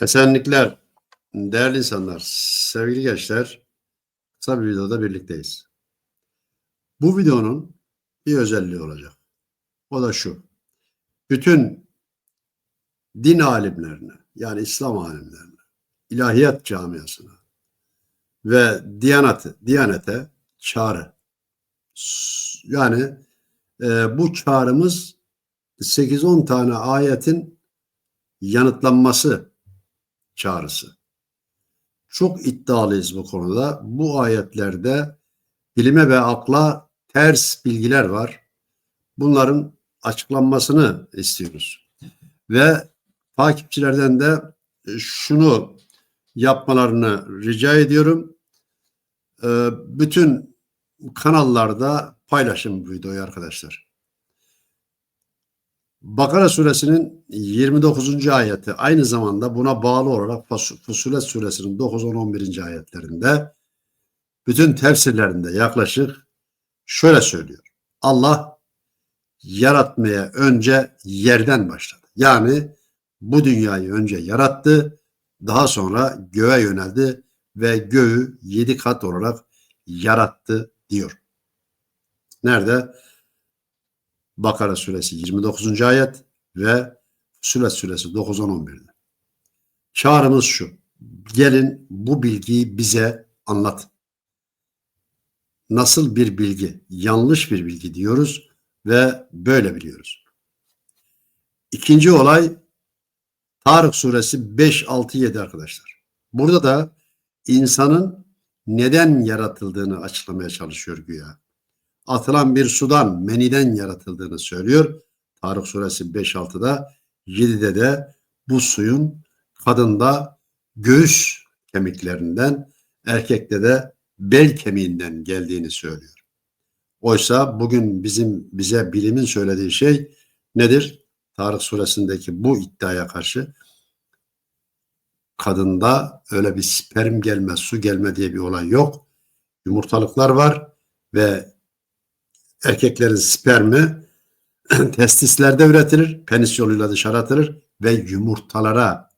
Esenlikler, değerli insanlar, sevgili gençler, kısa bir videoda birlikteyiz. Bu videonun bir özelliği olacak. O da şu. Bütün din alimlerine, yani İslam alimlerine, ilahiyat camiasına ve diyanete, diyanete çağrı. Yani e, bu çağrımız 8-10 tane ayetin yanıtlanması çağrısı. Çok iddialıyız bu konuda. Bu ayetlerde bilime ve akla ters bilgiler var. Bunların açıklanmasını istiyoruz. Ve takipçilerden de şunu yapmalarını rica ediyorum. Ee, Bütün kanallarda paylaşın bu videoyu arkadaşlar. Bakara suresinin 29. ayeti aynı zamanda buna bağlı olarak Fus- Fusilet suresinin 9, 10, 11. ayetlerinde bütün tefsirlerinde yaklaşık şöyle söylüyor. Allah yaratmaya önce yerden başladı. Yani bu dünyayı önce yarattı, daha sonra göğe yöneldi ve göğü yedi kat olarak yarattı diyor. Nerede? Bakara suresi 29. ayet ve Sület suresi 9 10 11'de. Çağrımız şu. Gelin bu bilgiyi bize anlat. Nasıl bir bilgi? Yanlış bir bilgi diyoruz ve böyle biliyoruz. İkinci olay Tarık suresi 5 6 7 arkadaşlar. Burada da insanın neden yaratıldığını açıklamaya çalışıyor güya atılan bir sudan meniden yaratıldığını söylüyor. Tarık suresi 5-6'da 7'de de bu suyun kadında göğüs kemiklerinden erkekte de bel kemiğinden geldiğini söylüyor. Oysa bugün bizim bize bilimin söylediği şey nedir? Tarık suresindeki bu iddiaya karşı kadında öyle bir sperm gelme, su gelme diye bir olay yok. Yumurtalıklar var ve erkeklerin spermi testislerde üretilir, penis yoluyla dışarı atılır ve yumurtalara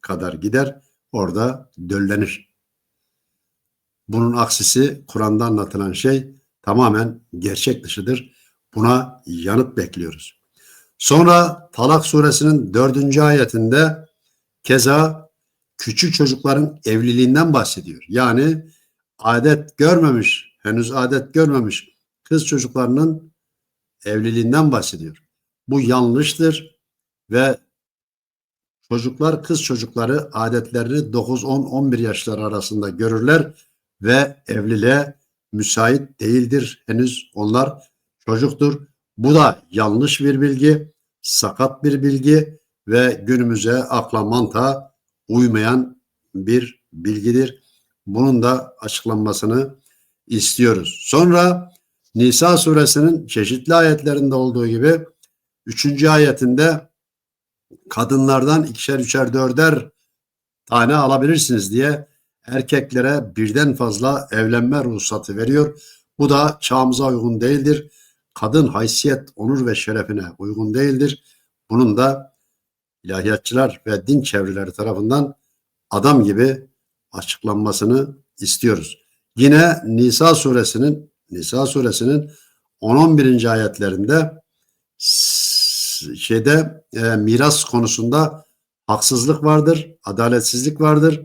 kadar gider. Orada döllenir. Bunun aksisi Kur'an'da anlatılan şey tamamen gerçek dışıdır. Buna yanıt bekliyoruz. Sonra Talak suresinin dördüncü ayetinde keza küçük çocukların evliliğinden bahsediyor. Yani adet görmemiş, henüz adet görmemiş kız çocuklarının evliliğinden bahsediyor. Bu yanlıştır ve çocuklar kız çocukları adetlerini 9 10 11 yaşları arasında görürler ve evliliğe müsait değildir. Henüz onlar çocuktur. Bu da yanlış bir bilgi, sakat bir bilgi ve günümüze akla mantığa uymayan bir bilgidir. Bunun da açıklanmasını istiyoruz. Sonra Nisa suresinin çeşitli ayetlerinde olduğu gibi üçüncü ayetinde kadınlardan ikişer üçer dörder tane alabilirsiniz diye erkeklere birden fazla evlenme ruhsatı veriyor. Bu da çağımıza uygun değildir. Kadın haysiyet, onur ve şerefine uygun değildir. Bunun da ilahiyatçılar ve din çevreleri tarafından adam gibi açıklanmasını istiyoruz. Yine Nisa suresinin Nisa suresinin 10-11. ayetlerinde şeyde e, miras konusunda haksızlık vardır, adaletsizlik vardır.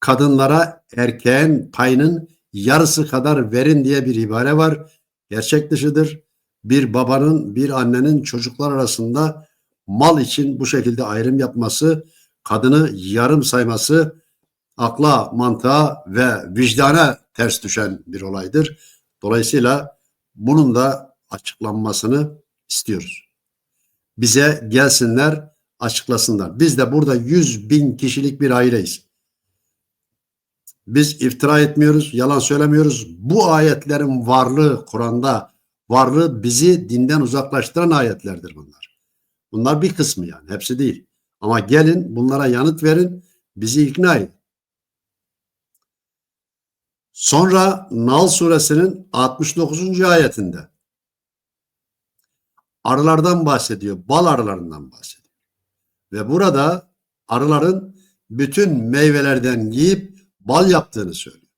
Kadınlara erkeğin payının yarısı kadar verin diye bir ibare var. Gerçek dışıdır. Bir babanın, bir annenin çocuklar arasında mal için bu şekilde ayrım yapması, kadını yarım sayması akla, mantığa ve vicdana ters düşen bir olaydır. Dolayısıyla bunun da açıklanmasını istiyoruz. Bize gelsinler, açıklasınlar. Biz de burada 100 bin kişilik bir aileyiz. Biz iftira etmiyoruz, yalan söylemiyoruz. Bu ayetlerin varlığı Kur'an'da varlığı bizi dinden uzaklaştıran ayetlerdir bunlar. Bunlar bir kısmı yani, hepsi değil. Ama gelin bunlara yanıt verin, bizi ikna edin. Sonra Nal suresinin 69. ayetinde arılardan bahsediyor, bal arılarından bahsediyor. Ve burada arıların bütün meyvelerden yiyip bal yaptığını söylüyor.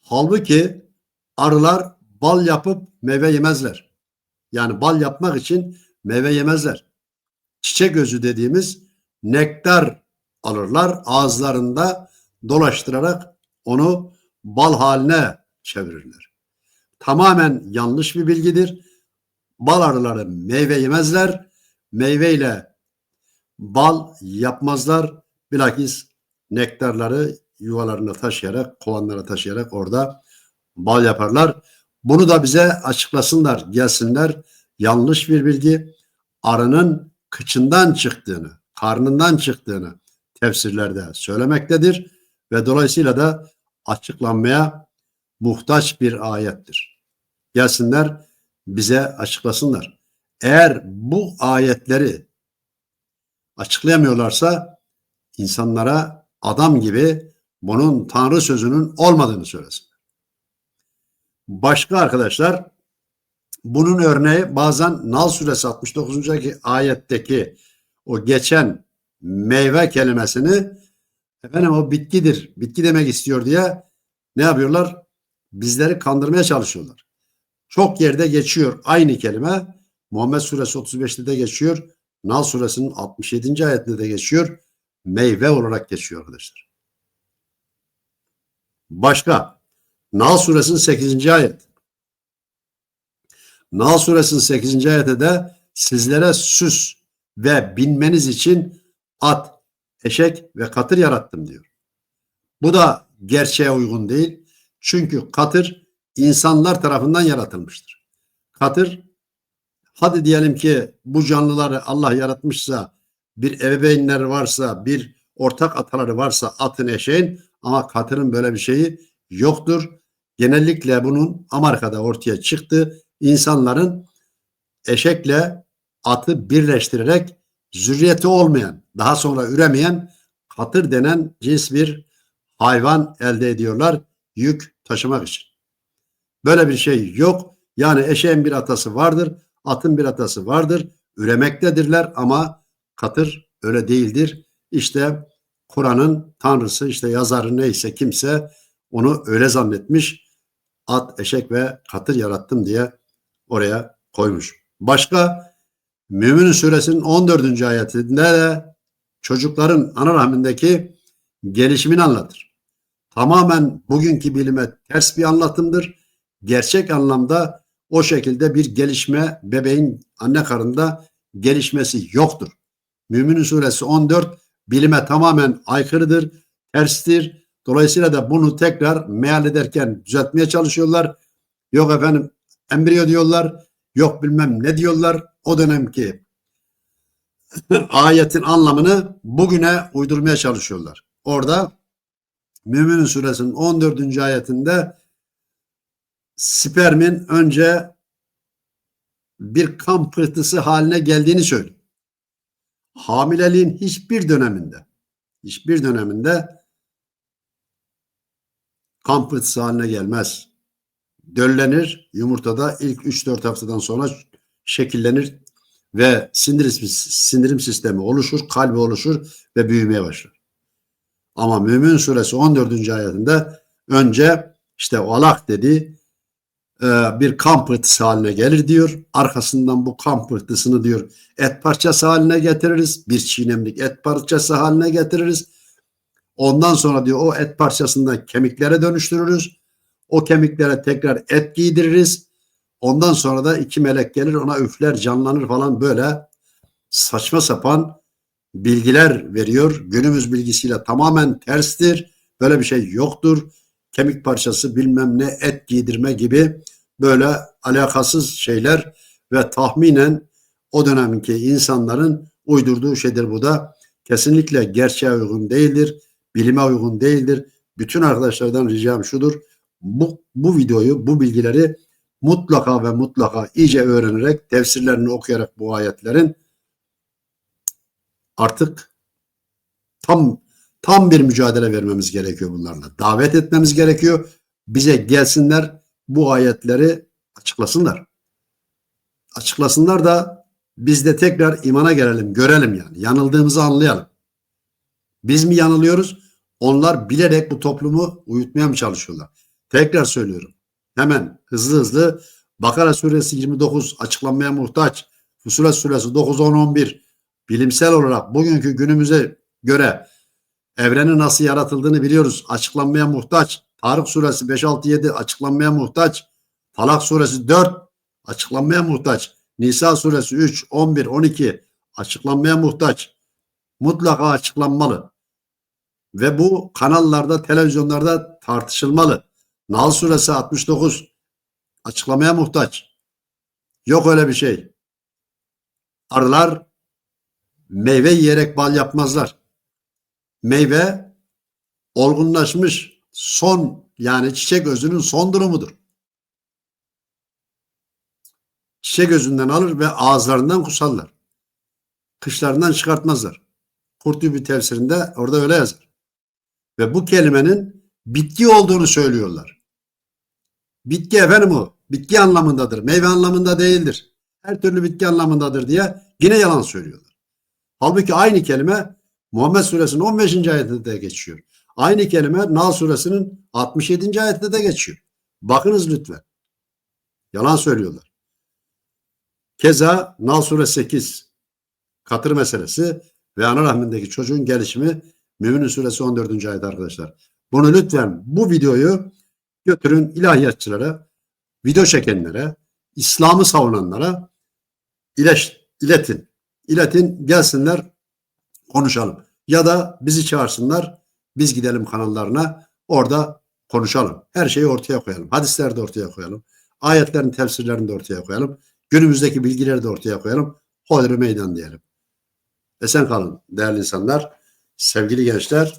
Halbuki arılar bal yapıp meyve yemezler. Yani bal yapmak için meyve yemezler. Çiçek özü dediğimiz nektar alırlar ağızlarında dolaştırarak onu bal haline çevirirler. Tamamen yanlış bir bilgidir. Bal arıları meyve yemezler. Meyveyle bal yapmazlar. Bilakis nektarları yuvalarına taşıyarak, kovanlara taşıyarak orada bal yaparlar. Bunu da bize açıklasınlar, gelsinler. Yanlış bir bilgi. Arının kıçından çıktığını, karnından çıktığını tefsirlerde söylemektedir ve dolayısıyla da açıklanmaya muhtaç bir ayettir. Gelsinler bize açıklasınlar. Eğer bu ayetleri açıklayamıyorlarsa insanlara adam gibi bunun Tanrı sözünün olmadığını söylesin. Başka arkadaşlar bunun örneği bazen Nal suresi 69. ayetteki o geçen meyve kelimesini efendim o bitkidir, bitki demek istiyor diye ne yapıyorlar? Bizleri kandırmaya çalışıyorlar. Çok yerde geçiyor aynı kelime. Muhammed suresi 35'te de geçiyor. Nal suresinin 67. ayetinde de geçiyor. Meyve olarak geçiyor arkadaşlar. Başka. Nal suresinin 8. ayet. Nal suresinin 8. ayette de sizlere süs ve binmeniz için at, eşek ve katır yarattım diyor. Bu da gerçeğe uygun değil. Çünkü katır insanlar tarafından yaratılmıştır. Katır hadi diyelim ki bu canlıları Allah yaratmışsa bir ebeveynleri varsa bir ortak ataları varsa atın eşeğin ama katırın böyle bir şeyi yoktur. Genellikle bunun Amerika'da ortaya çıktı. İnsanların eşekle atı birleştirerek zürriyeti olmayan, daha sonra üremeyen katır denen cins bir hayvan elde ediyorlar yük taşımak için. Böyle bir şey yok. Yani eşeğin bir atası vardır, atın bir atası vardır. Üremektedirler ama katır öyle değildir. İşte Kur'an'ın tanrısı işte yazarı neyse kimse onu öyle zannetmiş. At, eşek ve katır yarattım diye oraya koymuş. Başka Mümin suresinin 14. ayetinde de çocukların ana rahmindeki gelişimini anlatır. Tamamen bugünkü bilime ters bir anlatımdır. Gerçek anlamda o şekilde bir gelişme bebeğin anne karnında gelişmesi yoktur. Müminin suresi 14 bilime tamamen aykırıdır, terstir. Dolayısıyla da bunu tekrar meal ederken düzeltmeye çalışıyorlar. Yok efendim embriyo diyorlar, yok bilmem ne diyorlar. O dönemki ayetin anlamını bugüne uydurmaya çalışıyorlar. Orada Mümin suresinin 14. ayetinde spermin önce bir kan pıhtısı haline geldiğini söylüyor. Hamileliğin hiçbir döneminde hiçbir döneminde kan pıhtısı haline gelmez. Döllenir yumurtada ilk 3-4 haftadan sonra şekillenir ve sindirim, sindirim sistemi oluşur, kalbi oluşur ve büyümeye başlar. Ama Mümin suresi 14. ayetinde önce işte alak dedi e, bir kan pıhtısı haline gelir diyor. Arkasından bu kan pıhtısını diyor et parçası haline getiririz. Bir çiğnemlik et parçası haline getiririz. Ondan sonra diyor o et parçasından kemiklere dönüştürürüz. O kemiklere tekrar et giydiririz. Ondan sonra da iki melek gelir ona üfler canlanır falan böyle saçma sapan bilgiler veriyor. Günümüz bilgisiyle tamamen terstir. Böyle bir şey yoktur. Kemik parçası bilmem ne et giydirme gibi böyle alakasız şeyler ve tahminen o dönemki insanların uydurduğu şeydir bu da. Kesinlikle gerçeğe uygun değildir. Bilime uygun değildir. Bütün arkadaşlardan ricam şudur. Bu, bu videoyu, bu bilgileri mutlaka ve mutlaka iyice öğrenerek, tefsirlerini okuyarak bu ayetlerin artık tam tam bir mücadele vermemiz gerekiyor bunlarla. Davet etmemiz gerekiyor. Bize gelsinler bu ayetleri açıklasınlar. Açıklasınlar da Biz de tekrar imana gelelim, görelim yani. Yanıldığımızı anlayalım. Biz mi yanılıyoruz? Onlar bilerek bu toplumu uyutmaya mı çalışıyorlar? Tekrar söylüyorum. Hemen hızlı hızlı Bakara suresi 29 açıklanmaya muhtaç. Fusulet suresi 9, 10, 11 bilimsel olarak bugünkü günümüze göre evrenin nasıl yaratıldığını biliyoruz. Açıklanmaya muhtaç. Tarık suresi 5, 6, 7 açıklanmaya muhtaç. Talak suresi 4 açıklanmaya muhtaç. Nisa suresi 3, 11, 12 açıklanmaya muhtaç. Mutlaka açıklanmalı. Ve bu kanallarda, televizyonlarda tartışılmalı. Nahl suresi 69 açıklamaya muhtaç. Yok öyle bir şey. Arılar meyve yiyerek bal yapmazlar. Meyve olgunlaşmış son yani çiçek özünün son durumudur. Çiçek özünden alır ve ağızlarından kusarlar. Kışlarından çıkartmazlar. Kurtubi tefsirinde orada öyle yazar. Ve bu kelimenin bitki olduğunu söylüyorlar. Bitki efendim o. Bitki anlamındadır. Meyve anlamında değildir. Her türlü bitki anlamındadır diye yine yalan söylüyorlar. Halbuki aynı kelime Muhammed suresinin 15. ayetinde de geçiyor. Aynı kelime Nahl suresinin 67. ayetinde de geçiyor. Bakınız lütfen. Yalan söylüyorlar. Keza Nahl suresi 8 katır meselesi ve ana rahmindeki çocuğun gelişimi Mümin suresi 14. ayet arkadaşlar. Bunu lütfen bu videoyu götürün ilahiyatçılara, video çekenlere, İslam'ı savunanlara ileş, iletin. İletin gelsinler konuşalım. Ya da bizi çağırsınlar biz gidelim kanallarına orada konuşalım. Her şeyi ortaya koyalım. Hadisleri de ortaya koyalım. Ayetlerin tefsirlerini de ortaya koyalım. Günümüzdeki bilgileri de ortaya koyalım. Hodri meydan diyelim. Esen kalın değerli insanlar. Sevgili gençler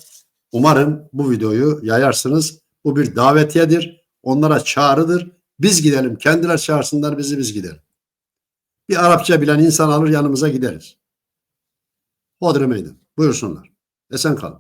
umarım bu videoyu yayarsınız. Bu bir davetiyedir. Onlara çağrıdır. Biz gidelim. Kendiler çağırsınlar bizi biz gidelim. Bir Arapça bilen insan alır yanımıza gideriz. Hodri meydan. Buyursunlar. Esen kalın.